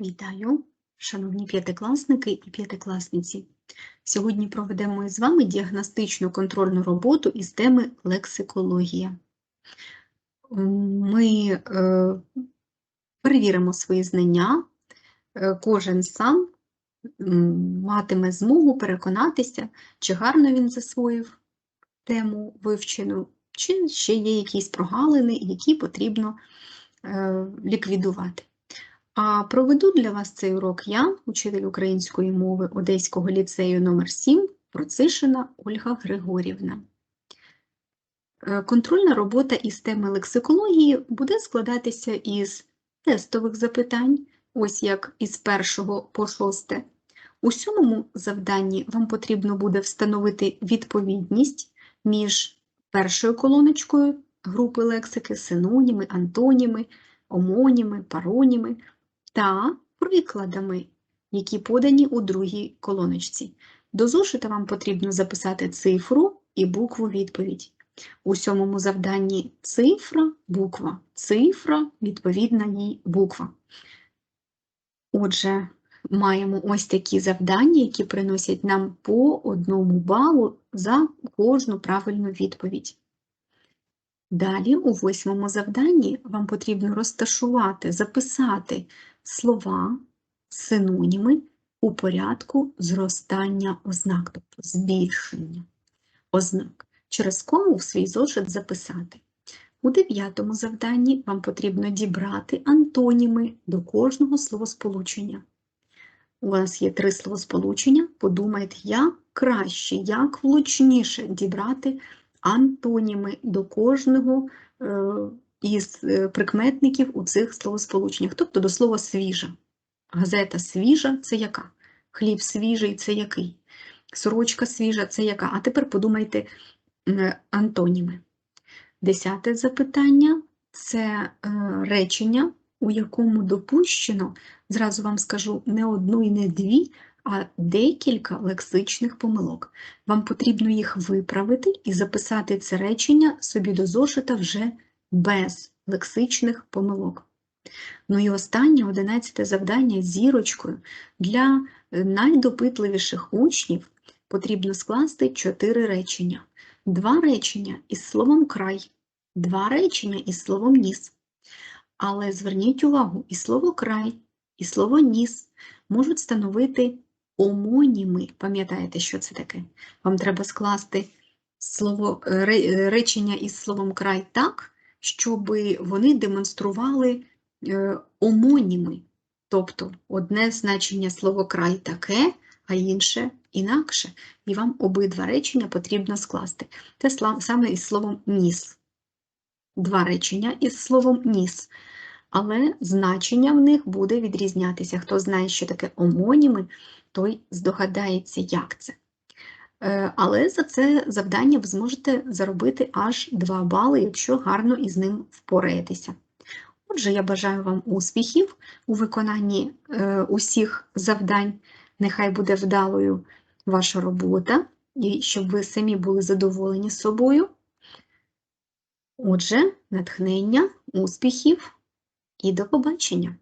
Вітаю, шановні п'ятикласники і п'ятикласниці. Сьогодні проведемо із вами діагностичну контрольну роботу із теми лексикологія. Ми е, перевіримо свої знання, е, кожен сам матиме змогу переконатися, чи гарно він засвоїв тему вивчену, чи ще є якісь прогалини, які потрібно е, ліквідувати. А проведу для вас цей урок я, учитель української мови Одеського ліцею номер 7 Процишина Ольга Григорівна. Е, Контрольна робота із теми лексикології буде складатися із тестових запитань, ось як із першого по шосте. У сьомому завданні вам потрібно буде встановити відповідність між першою колоночкою групи лексики, синоніми, антоніми, омоніми, пароніми та прикладами, які подані у другій колоночці. До зошита вам потрібно записати цифру і букву відповідь. У сьомому завданні цифра, буква, цифра, відповідна їй буква. Отже, маємо ось такі завдання, які приносять нам по одному балу за кожну правильну відповідь. Далі, у восьмому завданні, вам потрібно розташувати, записати слова, синоніми у порядку зростання ознак, тобто збільшення ознак. Через кому в свій зошит записати. У дев'ятому завданні вам потрібно дібрати антоніми до кожного словосполучення. У вас є три словосполучення, подумайте, як краще, як влучніше дібрати антоніми до кожного е, із е, прикметників у цих словосполученнях, тобто до слова свіжа. Газета свіжа це яка? Хліб свіжий це який? Сорочка свіжа це яка? А тепер подумайте е, антоніми. Десяте запитання це е, речення, у якому допущено, зразу вам скажу, не одну і не дві, а декілька лексичних помилок. Вам потрібно їх виправити і записати це речення собі до зошита вже без лексичних помилок. Ну і останнє, одинадцяте завдання зірочкою. Для найдопитливіших учнів потрібно скласти чотири речення. Два речення із словом край, два речення із словом ніс. Але зверніть увагу, і слово край, і слово ніс можуть становити омоніми. Пам'ятаєте, що це таке? Вам треба скласти слово, речення із словом край так, щоб вони демонстрували е, омоніми. Тобто одне значення слово край таке, а інше інакше. І вам обидва речення потрібно скласти. Те саме із словом ніс. Два речення із словом ніс. Але значення в них буде відрізнятися. Хто знає, що таке омоніми, той здогадається, як це. Е, але за це завдання ви зможете заробити аж 2 бали, якщо гарно із ним впораєтеся. Отже, я бажаю вам успіхів у виконанні е, усіх завдань. Нехай буде вдалою ваша робота, і щоб ви самі були задоволені собою. Отже, натхнення, успіхів і до побачення!